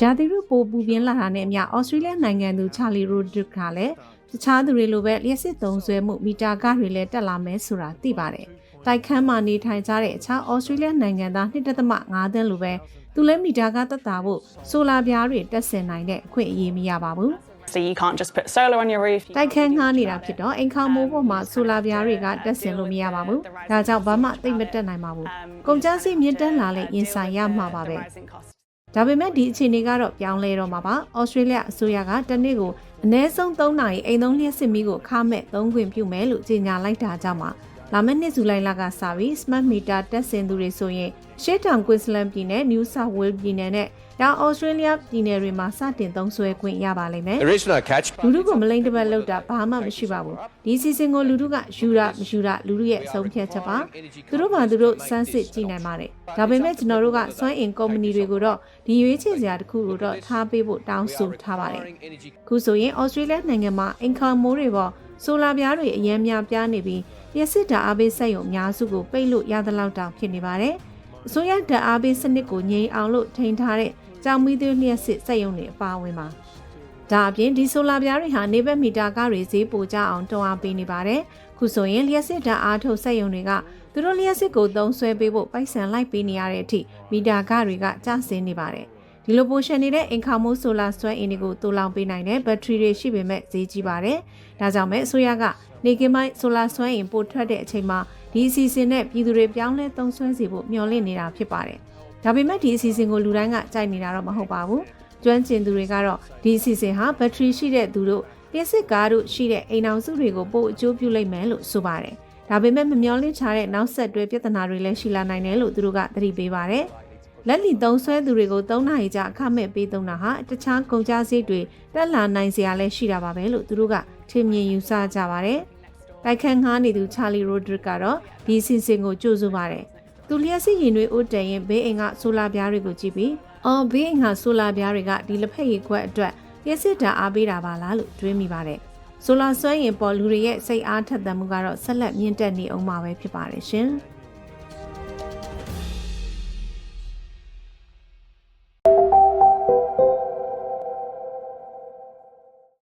ရာသီဥတုပိုပူပြင်းလာတာနဲ့အမျှဩစတြေးလျနိုင်ငံသူချာလီရိုဒစ်ကလည်းတခြားသူတွေလိုပဲလျှက်စစ်သုံးဆွဲမှုမီတာကတွေလည်းတက်လာမယ်ဆိုတာသိပါတယ်။တိုက်ခန်းမှာနေထိုင်ကြတဲ့အခြားဩစတြေးလျနိုင်ငံသား1.5သန်းလိုပဲသူလည်းမီတာကတက်တာဖို့ဆိုလာပြားတွေတက်ဆင်နိုင်တဲ့အခွင့်အရေးမရပါဘူး။ So you can't just put solar on your roof. တိုက်ခန်းငှားနေတာဖြစ်တော့အိမ်ခေါင်မိုးပေါ်မှာဆိုလာပြားတွေကတက်ဆင်လို့မရပါဘူး။ဒါကြောင့်ဘာမှသိမ့်မတက်နိုင်ပါဘူး။ကုန်ကျစရိတ်မြင့်တက်လာလဲရင်ဆိုင်ရမှာပါပဲ Rising costs. ။ ဒါပေမဲ့ဒီအခြေအနေကတော့ပြောင်းလဲတော့မှာပါ။ဩစတြေးလျအစိုးရကတစ်နေ့ကိုအနည်းဆုံး3နာရီအိမ်သုံးလျှက်စစ်မီးကိုခါမဲ့သုံးခွင့်ပြုမယ်လို့ကြေညာလိုက်တာကြောင့်မှာ လာမယ့်နှစ်ဇူလိုင်လကစပြီး smart meter တက်ဆင်သူတွေဆိုရင်ရှေ့တောင် Queensland ပြည်နယ် New South Wales ပြည်နယ်နဲ့တောင် Australia ပြည်နယ်တွေမှာစတင်သုံးစွဲခွင့်ရပါလိမ့်မယ် There is no catch. လူထုကိုမလိမ့်တစ်ပတ်လောက်တာဘာမှမရှိပါဘူးဒီစီစဉ်ကိုလူထုကယူတာမယူတာလူထုရဲ့အဆုံးဖြတ်ချက်ပါသူတို့ဘာသူတို့စမ်းစစ်ကြည့်နိုင်ပါတယ်ဒါပေမဲ့ကျွန်တော်တို့ကစွမ်းအင်ကုမ္ပဏီတွေကိုတော့ဒီရွေးချယ်စရာတစ်ခုကိုတော့ထားပေးဖို့တောင်းဆိုထားပါတယ်ခုဆိုရင်ဩစတြေးလျနိုင်ငံမှာအင်ကာမိုးတွေပေါ်ဆိုလာပြားတွေအများများပြားနေပြီး လျှက်စစ်ဓာတ်အားပေးစက်ရုံအများစုကိုပိတ်လို့ရသလောက်တောင်ဖြစ်နေပါတယ်အစိုးရဓာတ်အားပေးစနစ်ကိုငြိမ်အောင်လို့ထိန်းထားတဲ့ကြောင်မီးသွေးလျှက်စစ်စက်ရုံတွေအပါအဝင်ပါဒါအပြင်ဒီဆိုလာပြားတွေဟာနေဘက်မီတာကတွေဈေးပိုကြအောင်တွန်းအားပေးနေပါတယ်။ခုဆိုရင်လျှက်စစ်ဓာတ်အားထုတ်စက်ရုံတွေကသူတို့လျှက်စစ်ကိုသုံးဆွဲပေးဖို့ပိုက်ဆံလိုက်ပေးနေရတဲ့အထိမီတာကတွေကကျဆင်းနေပါတယ်။ဒီလိုပိုရှန်နေတဲ့အင်ခါမိုးဆိုလာစွမ်းအင်တွေကိုတူလောင်ပေးနိုင်တဲ့ဘက်ထရီတွေရှိပေမဲ့ဈေးကြီးပါတယ်။ဒါကြောင့်မဲ့အစိုးရက နေကင်းမိုင်းဆိုလာစွမ်းအင်ပို့ထွက်တဲ့အချိန်မှာဒီအစီအစဉ်နဲ့ပြည်သူတွေပြောင်းလဲသုံးစွဲစီဖို့မျှော်လင့်နေတာဖြစ်ပါတယ်။ဒါပေမဲ့ဒီအစီအစဉ်ကိုလူတိုင်းကကြိုက်နေတာတော့မဟုတ်ပါဘူး။ကျွမ်းကျင်သူတွေကတော့ဒီအစီအစဉ်ဟာဘက်ထရီရှိတဲ့သူတို့လျှက်စစ်ကားတို့ရှိတဲ့အိမ်အောင်စုတွေကိုပို့အကျိုးပြုလိမ့်မယ်လို့ဆိုပါတယ်။ဒါပေမဲ့မမျော်လင့်ချတဲ့နောက်ဆက်တွဲပြဿနာတွေလည်းရှိလာနိုင်တယ်လို့သူတို့ကသတိပေးပါတယ်။လက်လီသုံးဆွဲသူတွေကို၃နာရီကြာအခမဲ့ပေးသုံးတာဟာတခြားကုန်ကျစရိတ်တွေတက်လာနိုင်စရာလည်းရှိတာပါပဲလို့သူတို့က ထင်မြင်ယူဆကြပါတယ်။တိုက်ခန်းငှားနေသူချာလီရိုဒရစ်ကတော့ဒီအစီအစဉ်ကိုကြိုဆိုပါတယ်။သူလျှက်စစ်ရင်တွေအိုးတန်ရင်ဘေးအိမ်ကဆိုလာပြားတွေကိုကြည့်ပြီးအော်ဘေးအိမ်ကဆိုလာပြားတွေကဒီလက်ဖက်ရည်ခွက်အတွက်လျှက်စစ်ဓာတ်အားပေးတာပါလားလို့တွေးမိပါတယ်။ဆိုလာစွမ်းရင်ပေါ်လူတွေရဲ့စိတ်အားထက်သန်မှုကတော့ဆက်လက်မြင့်တက်နေအောင်မှာပဲဖြစ်ပါတယ်ရှင်။